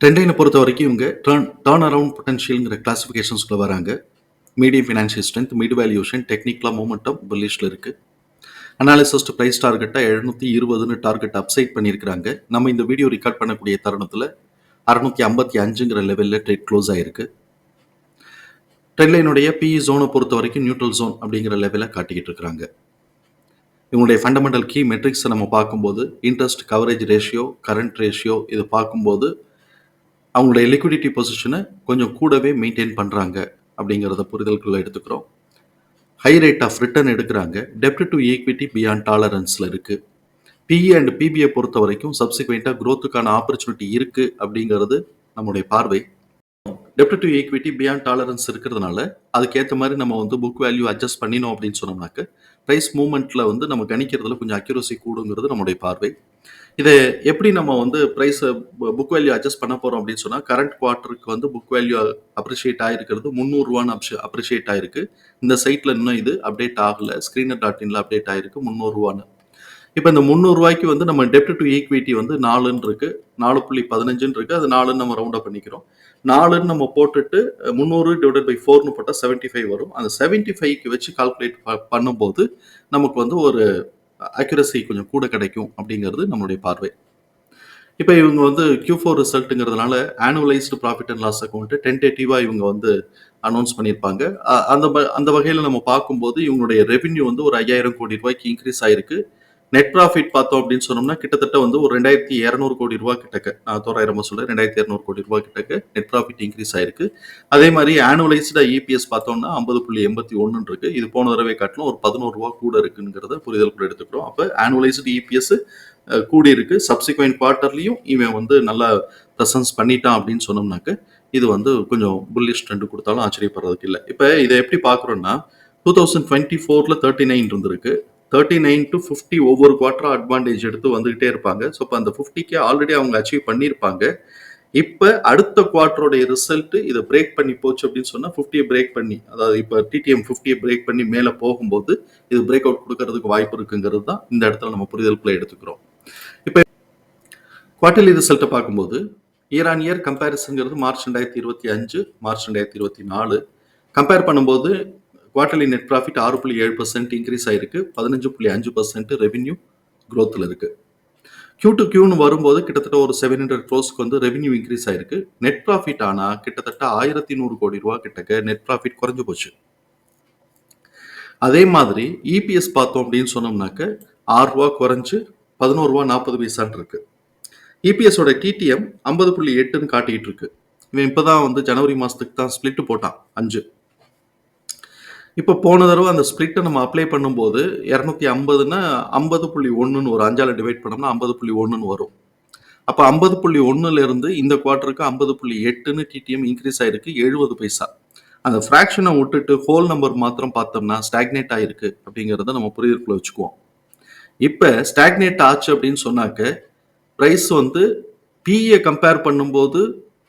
டெண்டைனை பொறுத்த வரைக்கும் இவங்க டேர்ன் டேர்ன் அரவுண்ட் பொட்டன்ஷியல்ங்கிற கிளாசிஃபிகேஷன்ஸ்குள்ள வராங்க. Medium financial strength mid valuation டெக்னிக்கலாக மூமெண்டம் புல்லிஷில் இருக்குது அனாலிசிஸ்ட் ப்ரைஸ் டார்கெட்டாக எழுநூற்றி இருபதுன்னு டார்கெட் அப்சைட் பண்ணியிருக்கிறாங்க. நம்ம இந்த வீடியோ ரெக்கார்ட் பண்ணக்கூடிய தருணத்தில் அறுநூத்தி ஐம்பத்தி அஞ்சுங்கிற லெவலில் ட்ரேட் க்ளோஸ் ஆகிருக்கு ட்ரெண்ட்லைனுடைய பிஇ ஜோனை பொறுத்த வரைக்கும் நியூட்ரல் ஜோன் அப்படிங்கிற லெவலில் காட்டிக்கிட்டு இருக்கிறாங்க இவங்களுடைய ஃபண்டமெண்டல் கீ மெட்ரிக்ஸை நம்ம பார்க்கும்போது interest coverage ratio current ratio இது பார்க்கும்போது அவங்களுடைய லிக்விடிட்டி பொசிஷனை கொஞ்சம் கூடவே மெயின்டைன் பண்ணுறாங்க அப்படிங்கிறத புரிதல்குள்ளே எடுத்துக்கிறோம். ஹை ரேட் ஆஃப் ரிட்டர்ன் எடுக்கிறாங்க. டெப்ட் டு ஈக்விட்டி பியாண்ட் டாலரன்ஸில் இருக்குது பிஇ அண்ட் பிபிஐ பொறுத்த வரைக்கும் சப்சிக்வெண்ட்டாக க்ரோத்துக்கான ஆப்பர்ச்சுனிட்டி இருக்குது அப்படிங்கிறது நம்முடைய பார்வை. டெப்ட் டு ஈக்விட்டி பியாண்ட் டாலரன்ஸ் இருக்கிறதுனால அதுக்கேற்ற மாதிரி நம்ம வந்து புக் வேல்யூ அட்ஜஸ்ட் பண்ணினோம் அப்படின்னு சொன்னோம்னாக்க ப்ரைஸ் மூவ்மெண்ட்டில் வந்து நம்ம கணிக்கிறதுல கொஞ்சம் அக்யூரசி கூடுங்கிறது நம்முடைய பார்வை. இதை எப்படி நம்ம வந்து ப்ரைஸ் புக் வேல்யூ அட்ஜஸ்ட் பண்ண போகிறோம் அப்படின்னு சொன்னால் கரண்ட் குவார்ட்டருக்கு வந்து புக் வேல்யூ அப்ரிஷியேட் ஆகிருக்கிறது முந்நூறுவான்னு அப்ஷ அப்ரிஷியேட் ஆயிருக்கு. இந்த சைட்டில் இன்னும் இது அப்டேட் ஆகலை. ஸ்க்ரீனர் டாட் இன்ல அப்டேட் ஆயிருக்கு முந்நூறுவான்னு இப்போ இந்த முந்நூறுரூவாய்க்கு வந்து நம்ம டெப்ட் டு ஈக்விட்டி வந்து நாலுன்னு இருக்கு. நாலு புள்ளி பதினஞ்சுன்னு இருக்கு. அது நாலுன்னு நம்ம ரவுண்ட் அப் பண்ணிக்கிறோம். நாலுன்னு நம்ம போட்டுட்டு முந்நூறு டிவைடட் பை ஃபோர்னு போட்டால் செவன்ட்டி ஃபைவ் வரும். அந்த செவன்ட்டி ஃபைவ்க்கு வச்சு கால்குலேட் பண்ணும்போது நமக்கு வந்து ஒரு அக்யூரசி கொஞ்சம் கூட கிடைக்கும் அப்படிங்கிறது நம்மளுடைய பார்வை. இப்போ இவங்க வந்து Q four ரிசல்ட்டுங்கிறதுனால annualised profit and loss account டென்டேட்டிவாக இவங்க வந்து அனௌன்ஸ் பண்ணியிருப்பாங்க. அந்த அந்த வகையில் நம்ம பார்க்கும்போது இவங்களுடைய ரெவென்யூ வந்து ஒரு ஐயாயிரம் கோடி ரூபாய்க்கு இன்க்ரீஸ் ஆயிருக்கு. நெட் ப்ராஃபிட் பார்த்தோம் அப்படின்னு சொன்னோம்னா கிட்டத்தட்ட வந்து ஒரு ரெண்டாயிரத்தி இரநூறு கோடி ரூபா கிட்டக்க. நான் தோராயிரமா சொல்றேன் ரெண்டாயிரத்தி இரநூறு கோடி ரூபா கிட்டக்க நெட் ப்ராஃபிட் இன்க்ரீஸ் ஆயிருக்கு. அதே மாதிரி ஆனுவலைஸ்டா இபிஎஸ் பார்த்தோம்னா ஐம்பது புள்ளி எண்பத்தி ஒன்னு இருக்கு இது போன தடவை காட்டிலும் ஒரு பதினோரு ரூபா கூட இருக்குங்கிறத புரிதல் கூட எடுத்துக்கிறோம். அப்போ ஆனுவலைஸ்டு இபிஎஸ் கூடி இருக்கு சப்சிக்வெண்ட் குவார்ட்டர்லையும் இவன் வந்து நல்லா ப்ரெசன்ஸ் பண்ணிட்டான் அப்படின்னு சொன்னோம்னாக்க இது வந்து கொஞ்சம் புல்லிஷ் ட்ரெண்ட் கொடுத்தாலும் ஆச்சரியப்படுறதுக்கு இல்லை. இப்போ இதை எப்படி பார்க்குறோன்னா டூ தௌசண்ட் டுவெண்ட்டி ஃபோரில் தேர்ட்டி நைன் இருந்திருக்கு. தேர்ட்டி நைன் டு ஃபிஃப்டி ஒவ்வொரு குவார்ட்டரும் அட்வான்டேஜ் எடுத்து வந்துகிட்டே இருப்பாங்க. ஸோ இப்போ அந்த ஃபிஃப்டிக்கே ஆல்ரெடி அவங்க அச்சீவ் பண்ணியிருப்பாங்க. இப்போ அடுத்த குவார்ட்டருடைய ரிசல்ட் இதை பிரேக் பண்ணி போச்சு அப்படின்னு சொன்னால் ஃபிஃப்டியை பிரேக் பண்ணி அதாவது இப்போ டிடிஎம் ஃபிஃப்டியை பிரேக் பண்ணி மேலே போகும்போது இது பிரேக் அவுட் கொடுக்கறதுக்கு வாய்ப்பு இருக்குங்கிறது தான் இந்த இடத்துல நம்ம புரிதலுக்குள்ள எடுத்துக்கிறோம். இப்போ குவார்ட்டர்லி ரிசல்ட்டை பார்க்கும்போது இயர் ஆன் இயர் கம்பேரிசன்ங்கிறது மார்ச் ரெண்டாயிரத்தி இருபத்தி அஞ்சு மார்ச் ரெண்டாயிரத்தி இருபத்தி நாலு. கம்பேர் பண்ணும்போது குவார்டர்லி நெட் ப்ராஃபிட் ஆறு புள்ளி ஏழு பர்சன்ட் இன்க்ரீஸ் ஆயிருக்கு. பதினஞ்சு புள்ளி அஞ்சு பர்சன்ட் ரெவென்யூ க்ரோத்தில் இருக்கு. கியூ டு கியூன்னு வரும்போது கிட்டத்தட்ட ஒரு செவன் ஹண்ட்ரட் க்ரோஸ்க்கு வந்து ரெவென்யூ இன்க்ரீஸ் ஆயிருக்கு. நெட் ப்ராஃபிட் ஆனால் கிட்டத்தட்ட ஆயிரத்தி நூறு கோடி ரூபா கிட்டக்க நெட் ப்ராஃபிட் குறைஞ்சு போச்சு. அதே மாதிரி இபிஎஸ் பார்த்தோம் அப்படின்னு சொன்னோம்னாக்க ஆறு ரூபா குறைஞ்சு பதினோரு ரூபா நாற்பது பைசான் இருக்கு. இபிஎஸோட டிடிஎம் ஐம்பது புள்ளி எட்டுன்னு காட்டிகிட்டு இருக்கு. இவன் இப்பதான் வந்து ஜனவரி மாதத்துக்கு தான் ஸ்பிளிட் போட்டான். அஞ்சு. இப்போ போன தடவை அந்த ஸ்பிளிட்டை நம்ம அப்ளை பண்ணும்போது இரநூத்தி ஐம்பதுன்னா ஐம்பது புள்ளி ஒன்றுன்னு ஒரு அஞ்சால் டிவைட் பண்ணோம்னா ஐம்பது புள்ளி ஒன்றுன்னு வரும். அப்போ ஐம்பது புள்ளி ஒன்றுலேருந்து இந்த குவார்ட்டருக்கு ஐம்பது புள்ளி எட்டுன்னு டிடிஎம் இன்க்ரீஸ் ஆகிருக்கு எழுபது பைசா. அந்த ஃப்ராக்ஷனை விட்டுட்டு ஹோல் நம்பர் மாத்திரம் பார்த்தோம்னா ஸ்டாக்னேட் ஆகிருக்கு அப்படிங்கிறத நம்ம புரிதலுக்குள்ள வச்சுக்குவோம். இப்போ ஸ்டாக்னேட் ஆச்சு அப்படின்னு சொன்னாக்க ப்ரைஸ் வந்து பிஏ கம்பேர் பண்ணும்போது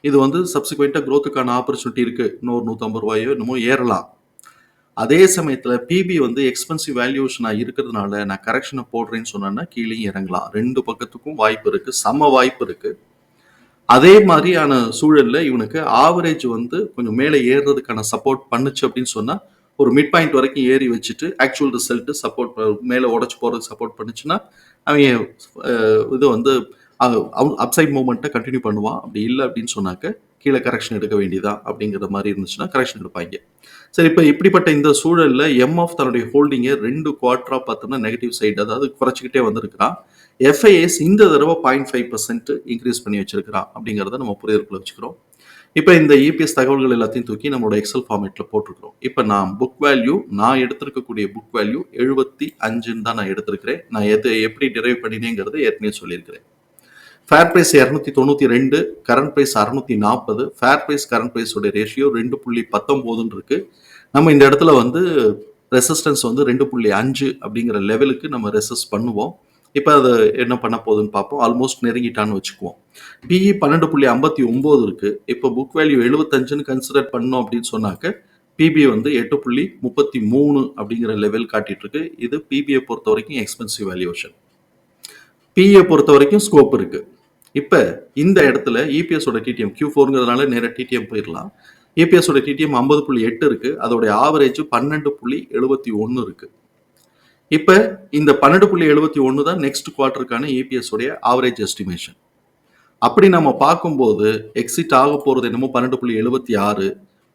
இது வந்து சப்சிக்வெண்ட்டாக க்ரோத்துக்கான ஆப்பர்ச்சுனிட்டி இருக்குது இன்னொரு நூற்றம்பது ரூபாயோ என்னமோ ஏறலாம். அதே சமயத்தில் பிபி வந்து எக்ஸ்பென்சிவ் வேல்யூஷனாக இருக்கிறதுனால நான் கரெக்ஷனை போடுறேன்னு சொன்னேன்னா கீழே இறங்கலாம். ரெண்டு பக்கத்துக்கும் வாய்ப்பு இருக்கு சம வாய்ப்பு இருக்கு. அதே மாதிரியான சூழலில் இவனுக்கு ஆவரேஜ் வந்து கொஞ்சம் மேலே ஏறுறதுக்கான சப்போர்ட் பண்ணுச்சு அப்படின்னு சொன்னால் ஒரு மிட் பாயிண்ட் வரைக்கும் ஏறி வச்சுட்டு ஆக்சுவல் ரிசல்ட்டு சப்போர்ட் மேலே உடச்சி போகிறதுக்கு சப்போர்ட் பண்ணுச்சுன்னா அவங்க இது வந்து அப்சைட் மூவ்மெண்ட்டை கண்டினியூ பண்ணுவான். அப்படி இல்லை அப்படின்னு சொன்னாக்க கீழே கரெக்ஷன் எடுக்க வேண்டியதா? அப்படிங்கிற மாதிரி இருந்துச்சுன்னா கரெக்ஷன் எடுப்பாங்க. சரி இப்போ இப்படிப்பட்ட இந்த சூழல்ல எம்எஃப் தன்னுடைய ஹோல்டிங்கை ரெண்டு குவார்டரா பார்த்தோம்னா நெகட்டிவ் சைடு அதாவது குறைச்சிக்கிட்டே வந்திருக்கிறான். எஃப்ஐஎஸ் இந்த தடவை பாயிண்ட் ஃபைவ் பர்சன்ட் இன்க்ரீஸ் பண்ணி வச்சிருக்கிறான் அப்படிங்கிறத நம்ம புரிதலுக்குள்ள வச்சுக்கிறோம். இப்போ இந்த இபிஎஸ் தகவல்கள் எல்லாத்தையும் தூக்கி நம்மளோட எக்ஸல் ஃபார்மேட்டில் போட்டிருக்கிறோம். இப்போ நான் புக் வேல்யூ நான் எடுத்திருக்கக்கூடிய புக் வேல்யூ எழுபத்தி அஞ்சுன்னு தான் நான் எடுத்திருக்கிறேன். நான் எது எப்படி டிரைவ் பண்ணினேங்கிறத ஏற்கனவே சொல்லியிருக்கிறேன். ஃபேர் ப்ரைஸ் இரநூத்தி தொண்ணூற்றி ரெண்டு கரண்ட் ப்ரைஸ் அறுநூத்தி நாற்பது. ஃபேர் ப்ரைஸ் கரண்ட் ப்ரைஸோட ரேஷியோ ரெண்டு புள்ளி பத்தொம்போதுன்னு இருக்கு. நம்ம இந்த இடத்துல வந்து ரெசிஸ்டன்ஸ் வந்து ரெண்டு புள்ளி அஞ்சு அப்படிங்கிற லெவலுக்கு நம்ம ரெசிஸ்ட் பண்ணுவோம். இப்போ அது என்ன பண்ண போகுதுன்னு பார்ப்போம். ஆல்மோஸ்ட் நெருங்கிட்டான்னு வச்சுக்குவோம். பிஇ பன்னெண்டு புள்ளி ஐம்பத்தி ஒம்பது இருக்கு. இப்போ புக் வேல்யூ எழுபத்தஞ்சுன்னு கன்சிடர் பண்ணோம் அப்படின்னு சொன்னாக்க பிபி வந்து எட்டு புள்ளி முப்பத்தி மூணு அப்படிங்கிற லெவல் காட்டிட்டு இருக்கு. இது பிபியை பொறுத்த வரைக்கும் எக்ஸ்பென்சிவ் வேல்யூவேஷன் பிஏ பொறுத்த வரைக்கும் ஸ்கோப் இருக்குது இப்போ இந்த இடத்துல இபிஎஸோட டிடிஎம் கியூ ஃபோருங்கிறதுனால நேராக டிடிஎம் போயிடலாம் இபிஎஸோட டிடிஎம் ஐம்பது புள்ளி எட்டு இருக்கு. அதோடைய ஆவரேஜ் பன்னெண்டு புள்ளி எழுபத்தி ஒன்று இருக்கு. இப்போ இந்த பன்னெண்டு புள்ளி எழுபத்தி ஒன்று தான் நெக்ஸ்ட் குவார்ட்டருக்கான இபிஎஸ் உடைய ஆவரேஜ் எஸ்டிமேஷன் அப்படி நம்ம பார்க்கும்போது எக்ஸிட் ஆக போகிறது என்னமோ பன்னெண்டு புள்ளி எழுபத்தி ஆறு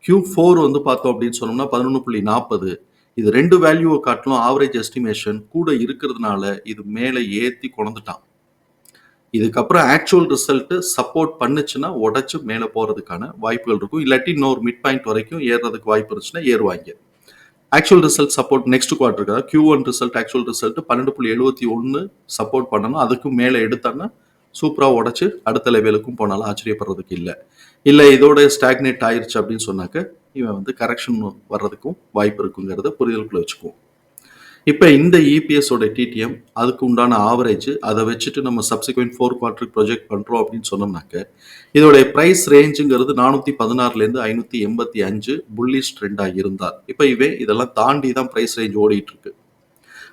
கியூ ஃபோர் வந்து பார்த்தோம் அப்படின்னு சொன்னோம்னா பதினொன்று புள்ளி நாற்பது. இது ரெண்டு வேல்யூவை காட்டிலும் ஆவரேஜ் எஸ்டிமேஷன் கூட இருக்கிறதுனால இது மேலே ஏற்றி கொண்டுட்டான் இதுக்கப்புறம் ஆக்சுவல் ரிசல்ட்டு சப்போர்ட் பண்ணுச்சுன்னா உடச்சி மேலே போகிறதுக்கான வாய்ப்புகள் இருக்கும். இல்லாட்டி இன்னொரு மிட் பாயிண்ட் வரைக்கும் ஏறுறதுக்கு வாய்ப்பு இருந்துச்சுன்னா ஏறுவாங்க. Actual result support next குவார்ட்டருக்கு Q one result actual result பன்னெண்டு புள்ளி எழுபத்தி ஒன்று சப்போர்ட் பண்ணணும். அதுக்கும் மேலே எடுத்தோன்னா சூப்பராக உடச்சி அடுத்த லெவலுக்கும் போனாலும் ஆச்சரியப்படுறதுக்கு இல்லை. இல்லை இதோட ஸ்டாக்னேட் ஆயிடுச்சு அப்படின்னு சொன்னாக்க இவன் வந்து கரெக்ஷன் வர்றதுக்கும் வாய்ப்பு இருக்குங்கிறத புரிதலுக்குள்ளே வச்சுக்குவோம். இப்போ இந்த இபிஎஸோட டிடிஎம் அதுக்கு உண்டான ஆவரேஜ் அதை வச்சுட்டு நம்ம சப்சிக்வெண்ட் ஃபோர் குவார்டர் ப்ரொஜெக்ட் பண்ணுறோம் அப்படின்னு சொன்னோம்னாக்க இதோடைய ப்ரைஸ் ரேஞ்சுங்கிறது நானூற்றி பதினாறுலேருந்து ஐநூற்றி எண்பத்தி அஞ்சு புல்லிஷ் ட்ரெண்டாக இருந்தார் இப்போ இவே இதெல்லாம் தாண்டி தான் ப்ரைஸ் ரேஞ்ச் ஓடிட்டு இருக்கு.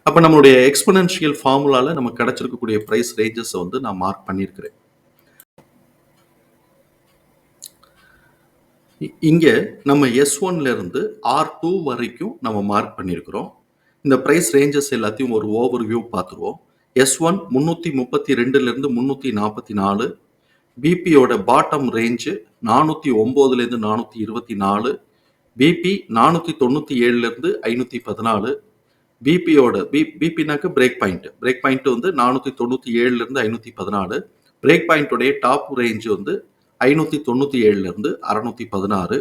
அப்போ நம்மளுடைய எக்ஸ்பனன்ஷியல் ஃபார்முலாவில் நம்ம கிடச்சிருக்கக்கூடிய ப்ரைஸ் ரேஞ்சஸை வந்து நான் மார்க் பண்ணியிருக்கிறேன் இ- நம்ம எஸ் ஒன்லேருந்து ஆர் டூ வரைக்கும் நம்ம மார்க் பண்ணியிருக்கிறோம் இந்த ப்ரைஸ் ரேஞ்சஸ் எல்லாத்தையும் ஒரு ஓவர் வியூ பார்த்துருவோம். எஸ் ஒன் முந்நூற்றி முப்பத்தி ரெண்டுலேருந்து முந்நூற்றி நாற்பத்தி நாலு பிபியோட பாட்டம் ரேஞ்சு நானூற்றி ஒம்போதுலேருந்து நானூற்றி இருபத்தி நாலு பிபி நானூற்றி தொண்ணூற்றி ஏழுலேருந்து ஐநூற்றி பதினாலு பிபியோட பி பிபினாக்க பிரேக் பாயிண்ட் பிரேக் பாயிண்ட் வந்து நானூற்றி தொண்ணூற்றி ஏழுலேருந்து ஐநூற்றி பதினாலு பிரேக் பாயிண்ட்டோடைய டாப் ரேஞ்சு வந்து ஐநூற்றி தொண்ணூற்றி ஏழுலேருந்து அறநூற்றி பதினாறு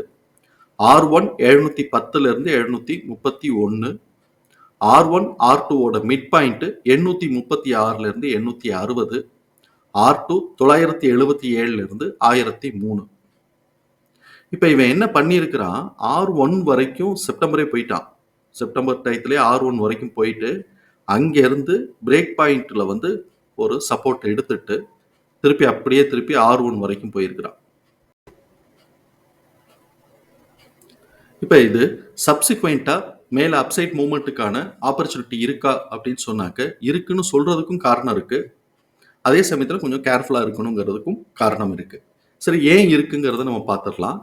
ஆர் ஒன் எழுநூற்றி பத்துலேருந்து எழுநூற்றி முப்பத்தி ஒன்று ஆர் ஒன் ஆர் டூவோட மிட் பாயிண்ட்டு எண்ணூற்றி முப்பத்தி ஆறுலேருந்து எண்ணூற்றி அறுபது ஆர் டூ தொள்ளாயிரத்தி எழுபத்தி ஏழுலேருந்து ஆயிரத்தி மூணு. இப்போ இவன் என்ன பண்ணியிருக்கிறான்? ஆர் ஒன் வரைக்கும் செப்டம்பரே போயிட்டான். செப்டம்பர் டயத்துலேயே ஆர் ஒன் வரைக்கும் போயிட்டு அங்கேருந்து பிரேக் பாயிண்ட்டில் வந்து ஒரு சப்போர்ட் எடுத்துட்டு திருப்பி அப்படியே திருப்பி ஆர் ஒன் வரைக்கும் போயிருக்கிறான். இப்போ இது சப்சிக்வெண்ட்டாக மேலே அப்சைட் மூமெண்ட்டுக்கான ஆப்பர்ச்சுனிட்டி இருக்கா அப்படின்னு சொன்னாக்க இருக்குன்னு சொல்கிறதுக்கும் காரணம் இருக்குது அதே சமயத்தில் கொஞ்சம் கேர்ஃபுல்லாக இருக்கணுங்கிறதுக்கும் காரணம் இருக்குது சரி ஏன் இருக்குங்கிறத நம்ம பார்த்துடலாம்.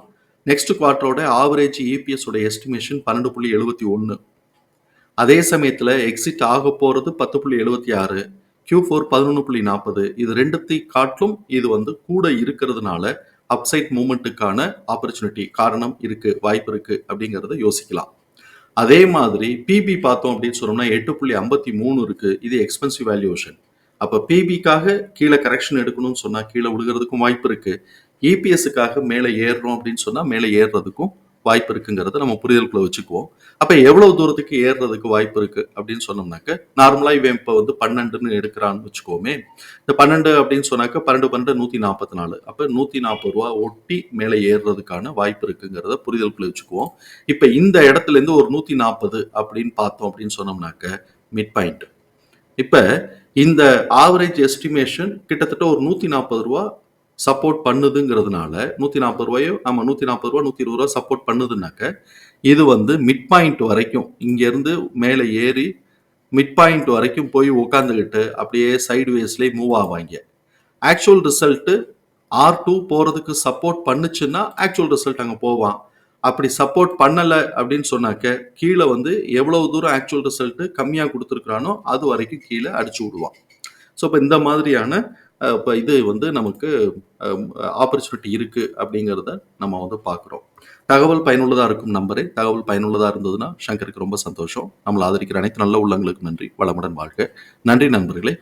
நெக்ஸ்ட் குவார்ட்டரோட ஆவரேஜ் இபிஎஸ் உடைய எஸ்டிமேஷன் பன்னெண்டு புள்ளி எழுபத்தி ஒன்று அதே சமயத்தில் எக்ஸிட் ஆக போகிறது பத்து புள்ளி எழுபத்தி ஆறு கியூ ஃபோர் பதினொன்று புள்ளி நாற்பது. இது ரெண்டுத்தை காட்டிலும் இது வந்து கூட இருக்கிறதுனால அப்சைட் மூமெண்ட்டுக்கான ஆப்பர்ச்சுனிட்டி காரணம் இருக்குது வாய்ப்பு இருக்குது அப்படிங்கிறத யோசிக்கலாம். அதே மாதிரி பிபி பார்த்தோம் அப்படின்னு சொன்னோம்னா எட்டு புள்ளி ஐம்பத்தி மூணு இருக்கு. இது எக்ஸ்பென்சிவ் வேல்யூவேஷன் அப்போ பிபிக்காக கீழே கரெக்ஷன் எடுக்கணும்னு சொன்னால் கீழே விழுகிறதுக்கும் வாய்ப்பு இருக்கு. இபிஎஸ்க்காக மேலே ஏறுறோம் அப்படின்னு சொன்னால் மேலே ஏறுறதுக்கும் வாய்ப்பு இருக்குங்கிறத நம்ம புரிதலுக்குள்ள வச்சுக்குவோம். அப்ப எவ்வளவு தூரத்துக்கு ஏறுறதுக்கு வாய்ப்பு இருக்கு அப்படின்னு சொன்னோம்னாக்க நார்மலா இவன் இப்ப வந்து பன்னெண்டுன்னு எடுக்கிறான்னு வச்சுக்கோமே. இந்த பன்னெண்டு அப்படின்னு சொன்னாக்க பன்னெண்டு பன்னெண்டு நூத்தி நாற்பத்தி நாலு அப்ப நூத்தி நாற்பது ரூபா ஒட்டி மேலே ஏறுறதுக்கான வாய்ப்பு இருக்குங்கிறத புரிதலுக்குள்ள வச்சுக்குவோம். இப்ப இந்த இடத்துல இருந்து ஒரு நூத்தி நாற்பது அப்படின்னு பார்த்தோம் அப்படின்னு சொன்னோம்னாக்க மிட் பாயிண்ட் இப்ப இந்த ஆவரேஜ் எஸ்டிமேஷன் கிட்டத்தட்ட ஒரு நூத்தி நாற்பது ரூபா சப்போர்ட் பண்ணுதுங்கிறதுனால நூற்றி நாற்பது ரூபாயோ நம்ம நூற்றி நாற்பது ரூபா நூற்றி இருபது ரூபா சப்போர்ட் பண்ணுதுனாக்க இது வந்து மிட் பாயிண்ட் வரைக்கும் இங்கேருந்து மேலே ஏறி மிட் பாயிண்ட் வரைக்கும் போய் உட்காந்துக்கிட்டு அப்படியே சைடு வேஸ்லேயே மூவ் ஆவாங்க. ஆக்சுவல் ரிசல்ட்டு ஆர் டூ போகிறதுக்கு சப்போர்ட் பண்ணுச்சுன்னா ஆக்சுவல் ரிசல்ட் அங்கே போவான். அப்படி சப்போர்ட் பண்ணலை அப்படின்னு சொன்னாக்க கீழே வந்து எவ்வளவு தூரம் ஆக்சுவல் ரிசல்ட்டு கம்மியாக கொடுத்துருக்குறானோ அது வரைக்கும் கீழே அடிச்சு விடுவான். ஸோ இப்போ இந்த மாதிரியான இப்போ இது வந்து நமக்கு ஆப்பர்ச்சுனிட்டி இருக்குது அப்படிங்கிறத நம்ம வந்து பார்க்குறோம் தகவல் பயனுள்ளதாக இருக்கும் நம்பரே. தகவல் பயனுள்ளதாக இருந்ததுன்னா சங்கருக்கு ரொம்ப சந்தோஷம். நம்மளை ஆதரிக்கிற அனைத்து நல்ல உள்ளங்களுக்கு நன்றி. வளமுடன் வாழ்க. நன்றி நண்பர்களே.